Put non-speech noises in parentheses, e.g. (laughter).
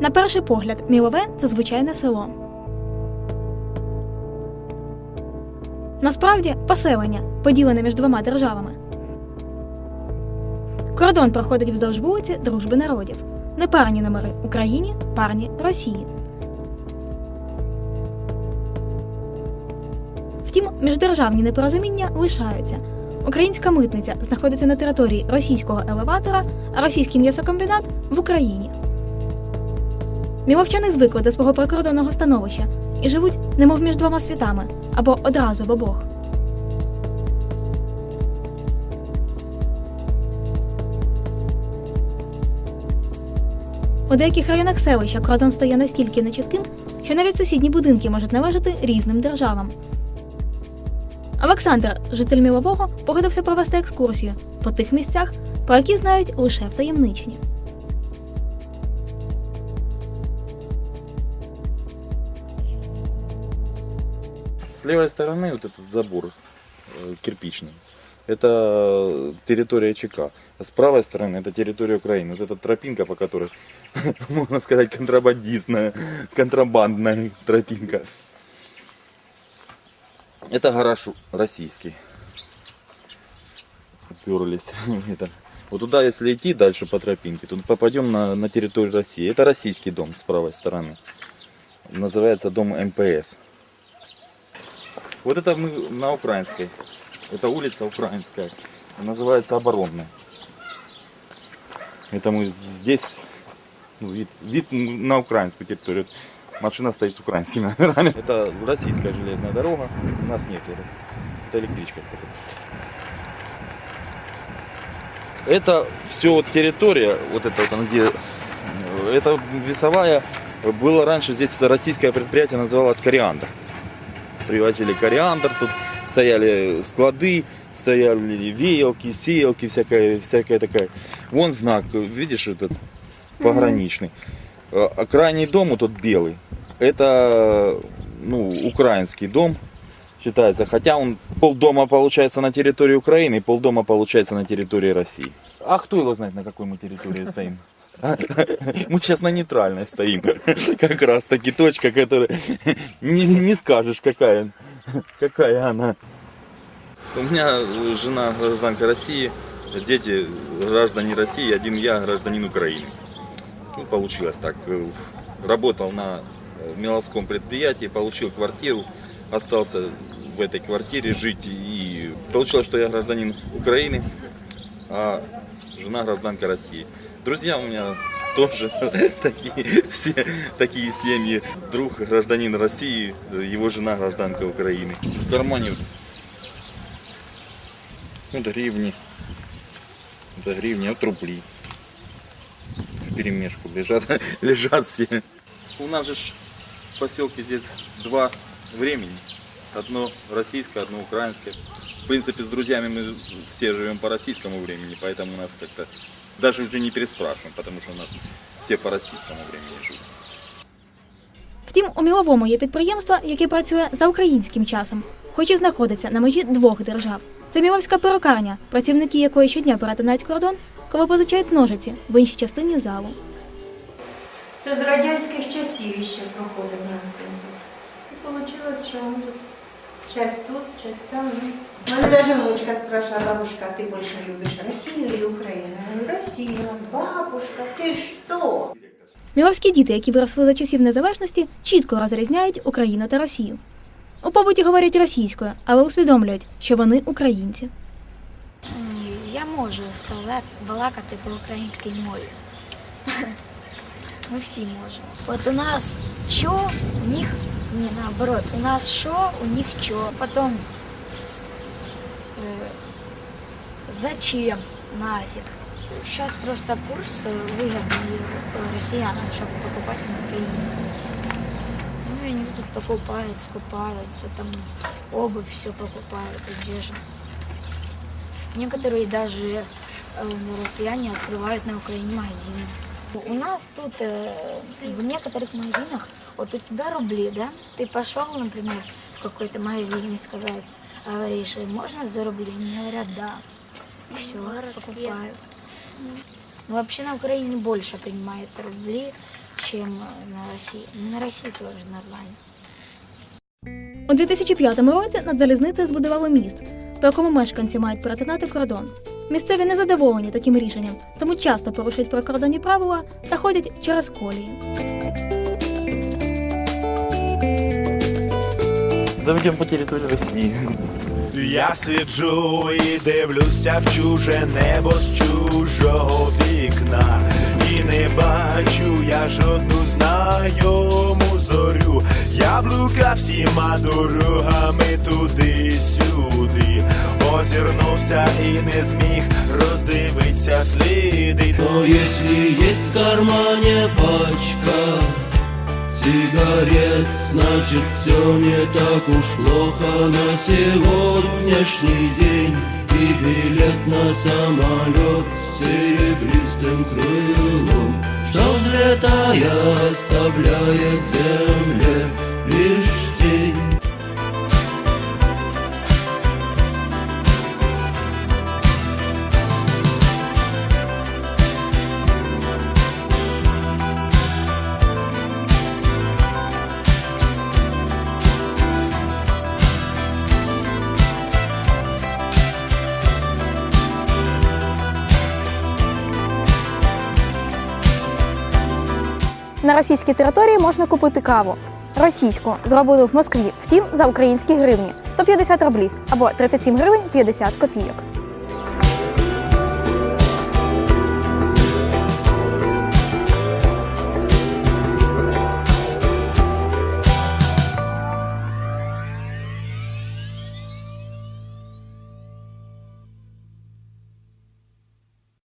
На перший погляд, Мілове це звичайне село. Насправді поселення, поділене між двома державами. Кордон проходить вздовж вулиці Дружби народів. Непарні номери Україні, парні Росії. Втім, міждержавні непорозуміння лишаються. Українська митниця знаходиться на території російського елеватора, а російський м'ясокомбінат в Україні. Міловчани звикли до свого прикордонного становища і живуть немов між двома світами або одразу в обох. У деяких районах селища кордон стає настільки нечітким, що навіть сусідні будинки можуть належати різним державам. Олександр, житель Мілового, погодився провести екскурсію по тих місцях, про які знають лише втаємничені. С левой стороны вот этот забор э, кирпичный. Это территория ЧК. А с правой стороны это территория Украины. Вот эта тропинка, по которой, (laughs) можно сказать, контрабандистная, контрабандная тропинка. Это гараж российский. Уперлись. (laughs) Это. Вот туда, если идти дальше по тропинке, то попадем на, на территорию России. Это российский дом с правой стороны. Называется дом МПС. Вот это мы на Украинской. Это улица Украинская. Называется Оборонная. Это мы здесь ну, вид, вид на украинскую территорию. Машина стоит с украинскими номерами. Это российская железная дорога. У нас нет. Это электричка, кстати. Это все вот территория, вот это вот, она где, э, это весовая, было раньше здесь российское предприятие называлось Кориандр привозили кориандр, тут стояли склады, стояли веялки, сеялки, всякая, всякая такая. Вон знак, видишь, этот пограничный. А а крайний дом, вот тот белый, это ну, украинский дом считается, хотя он полдома получается на территории Украины, и полдома получается на территории России. А кто его знает, на какой мы территории стоим? Мы сейчас на нейтральной стоим. Как раз таки точка, которая не, не скажешь, какая, какая она. У меня жена гражданка России, дети граждане России, один я гражданин Украины. Ну, получилось так. Работал на меловском предприятии, получил квартиру, остался в этой квартире жить. И получилось, что я гражданин Украины, а жена гражданка России. Друзья у меня тоже (laughs) такие, все такие семьи. Друг гражданин России, его жена гражданка Украины. В кармане вот гривни, это гривни, вот рубли. В перемешку лежат, (laughs) лежат все. У нас же в поселке здесь два времени. Одно российское, одно украинское. В принципе, с друзьями мы все живем по российскому времени, поэтому у нас как-то даже уже не переспрашиваем, потому что у нас все по российскому времени живут. Втім, у Міловому є підприємство, яке працює за українським часом, хоч і знаходиться на межі двох держав. Це Міловська перукарня, працівники якої щодня перетинають кордон, коли позичають ножиці в іншій частині залу. Це з радянських часів ще проходив нас. він. І вийшло, що він тут часть тут, часть там. Ну. Мене навіть внучка спрашивала, бабушка, а ти більше любиш Росію чи Україну? Я говорю, Росію. Бабушка, ти що? Міловські діти, які виросли за часів незалежності, чітко розрізняють Україну та Росію. У побуті говорять російською, але усвідомлюють, що вони українці. Ні, Я можу сказати, балакати по українській мові. (laughs) Ми всі можемо. От у нас що, у них ні, наоборот, у нас що, у них що. Потім е, зачем, нафиг. Сейчас просто курс э, выгодный э, россиянам, чтобы покупать на Украине. Ну и они тут покупают, скупаются, там обувь все покупают, одежду. Некоторые даже э, россияне открывают на Украине магазины. У нас тут э, в некоторых магазинах, вот у тебя рубли, да? Ты пошел, например, в какой-то магазин и сказать, говоришь, «Э, можно за рубли? Они говорят, да. И все, покупают. Ну, Вообще на Украине больше принимают рубли, чем э, на России. На России тоже нормально. У 2005 році над залізницею збудували міст, по якому мешканці мають перетинати кордон. Місцеві не задоволені таким рішенням, тому часто порушують прикордонні правила та ходять через колії. Заведем по территории России. Я сиджу і дивлюся в чуже небо з чужого вікна. І не бачу я жодну знайому зорю. Я блукав всіма дорогами туди-сюди. Озирнувся і не зміг роздивитися сліди. Но если есть в кармане пачка сигарет, значит все не так уж плохо на сегодняшний день. И билет на самолет с серебристым крылом, что взлетая оставляет земле лишь На російській території можна купити каву. Російську зробили в Москві, втім за українські гривні 150 рублів або 37 гривень 50 копійок.